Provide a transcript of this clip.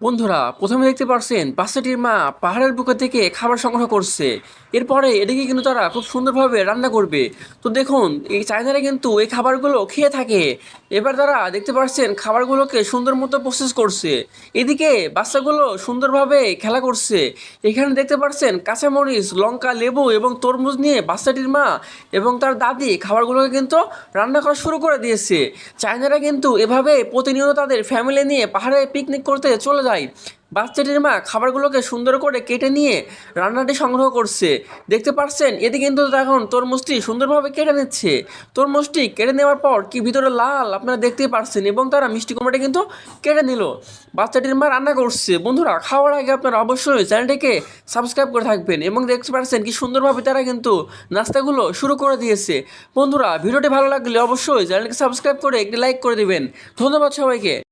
বন্ধুরা, প্রথমে দেখতে পারছেন বাচ্চাটির মা পাহাড়ের বুকে থেকে খাবার সংগ্রহ করছে। এরপরে এদিকে কিন্তু তারা খুব সুন্দরভাবে রান্না করবে। তো দেখুন, এই চাইনারা কিন্তু এই খাবারগুলো খেয়ে থাকে। এবার তারা দেখতে পাচ্ছেন খাবারগুলোকে সুন্দর মতো প্রসেস করছে। এদিকে বাচ্চাগুলো সুন্দরভাবে খেলা করছে। এখানে দেখতে পাচ্ছেন কাঁচামরিচ, লঙ্কা, লেবু এবং তরমুজ নিয়ে বাচ্চাটির মা এবং তার দাদি খাবারগুলোকে কিন্তু রান্না করা শুরু করে দিয়েছে। চাইনারা কিন্তু এভাবে প্রতিনিয়ত তাদের ফ্যামিলি নিয়ে পাহাড়ে পিকনিক করতে চলে যায়। বাচ্চাটির মা খাবারগুলোকে সুন্দর করে কেটে নিয়ে রান্নাটি সংগ্রহ করছে। দেখতে পাচ্ছেন এটি কিন্তু এখন তরমুজটি সুন্দরভাবে কেটে নিচ্ছে। তরমুজটি কেটে নেওয়ার পর কি ভিতরে লাল আপনারা দেখতেই পারছেন এবং তারা মিষ্টি কুমড়াটি কিন্তু কেটে নিল। বাচ্চাটির মা রান্না করছে। বন্ধুরা, খাওয়ার আগে আপনারা অবশ্যই চ্যানেলটিকে সাবস্ক্রাইব করে থাকবেন এবং দেখতে পাচ্ছেন কি সুন্দরভাবে তারা কিন্তু নাস্তাগুলো শুরু করে দিয়েছে। বন্ধুরা, ভিডিওটি ভালো লাগলে অবশ্যই চ্যানেলকে সাবস্ক্রাইব করে একটি লাইক করে দিবেন। ধন্যবাদ সবাইকে।